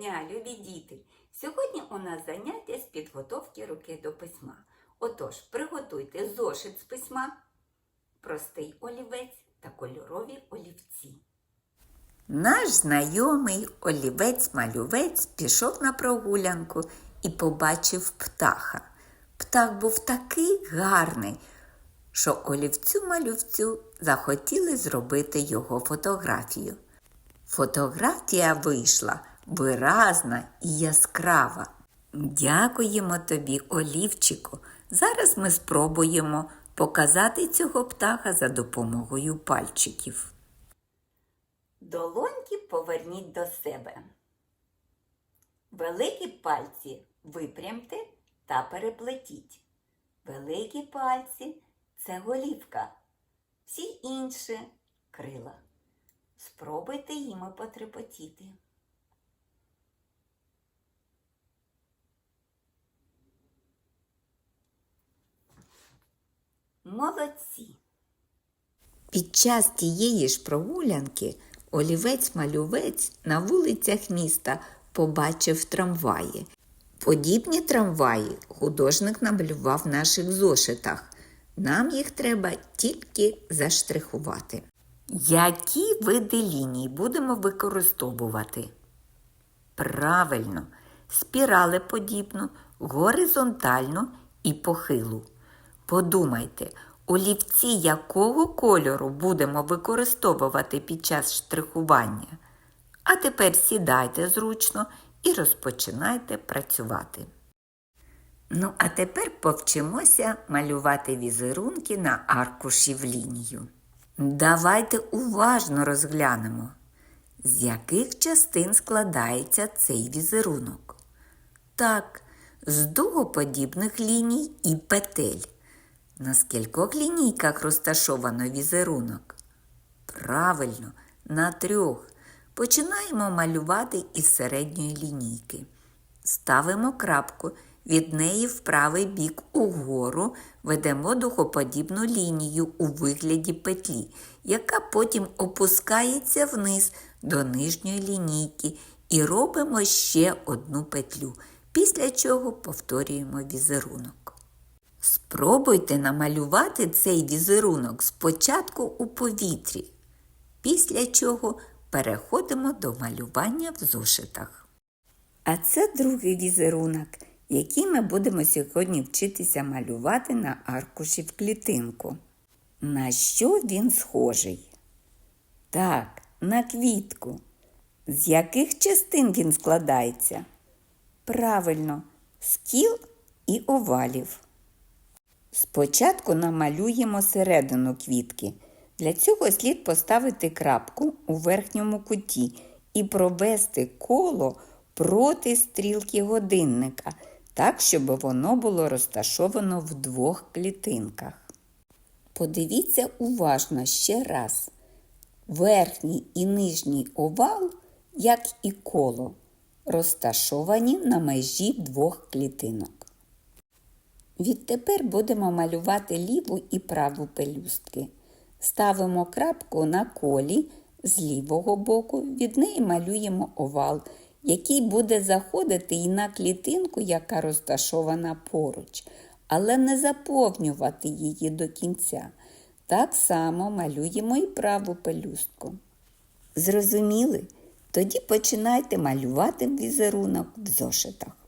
дня, любі діти! Сьогодні у нас заняття з підготовки руки до письма. Отож, приготуйте зошит з письма, простий олівець та кольорові олівці. Наш знайомий олівець-малювець пішов на прогулянку і побачив птаха. Птах був такий гарний, що олівцю-малювцю захотіли зробити його фотографію. Фотографія вийшла виразна і яскрава. Дякуємо тобі, Олівчику. Зараз ми спробуємо показати цього птаха за допомогою пальчиків. Долоньки поверніть до себе. Великі пальці випрямте та переплетіть. Великі пальці це голівка, всі інші крила. Спробуйте їми потрепотіти. Молодці. Під час тієї ж прогулянки олівець-малювець на вулицях міста побачив трамваї. Подібні трамваї художник намалював в наших зошитах. Нам їх треба тільки заштрихувати. Які види ліній будемо використовувати? Правильно, спіралеподібну, горизонтальну і похилу. Подумайте, олівці якого кольору будемо використовувати під час штрихування? А тепер сідайте зручно і розпочинайте працювати. Ну, а тепер повчимося малювати візерунки на аркуші в лінію. Давайте уважно розглянемо, з яких частин складається цей візерунок. Так, з дугоподібних ліній і петель. На скількох лінійках розташовано візерунок? Правильно, на трьох. Починаємо малювати із середньої лінійки. Ставимо крапку, від неї в правий бік угору ведемо духоподібну лінію у вигляді петлі, яка потім опускається вниз до нижньої лінійки і робимо ще одну петлю, після чого повторюємо візерунок. Спробуйте намалювати цей візерунок спочатку у повітрі, після чого переходимо до малювання в зошитах. А це другий візерунок, який ми будемо сьогодні вчитися малювати на аркуші в клітинку. На що він схожий? Так, на квітку. З яких частин він складається? Правильно, з кіл і овалів. Спочатку намалюємо середину квітки. Для цього слід поставити крапку у верхньому куті і провести коло проти стрілки годинника, так, щоб воно було розташовано в двох клітинках. Подивіться уважно ще раз. Верхній і нижній овал, як і коло, розташовані на межі двох клітинок. Відтепер будемо малювати ліву і праву пелюстки. Ставимо крапку на колі з лівого боку, від неї малюємо овал, який буде заходити і на клітинку, яка розташована поруч, але не заповнювати її до кінця. Так само малюємо і праву пелюстку. Зрозуміли? Тоді починайте малювати візерунок в зошитах.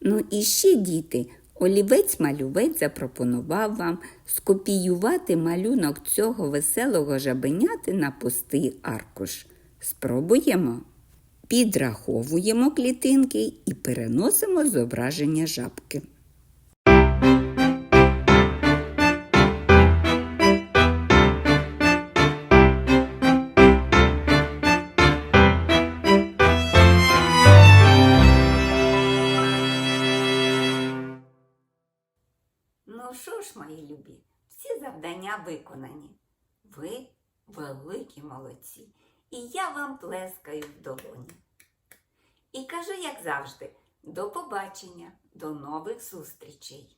Ну і ще, діти, олівець-малювець запропонував вам скопіювати малюнок цього веселого жабеняти на пустий аркуш. Спробуємо. Підраховуємо клітинки і переносимо зображення жабки. Ну що ж, мої любі, всі завдання виконані. Ви великі молодці, і я вам плескаю в долоні. І кажу, як завжди, до побачення, до нових зустрічей!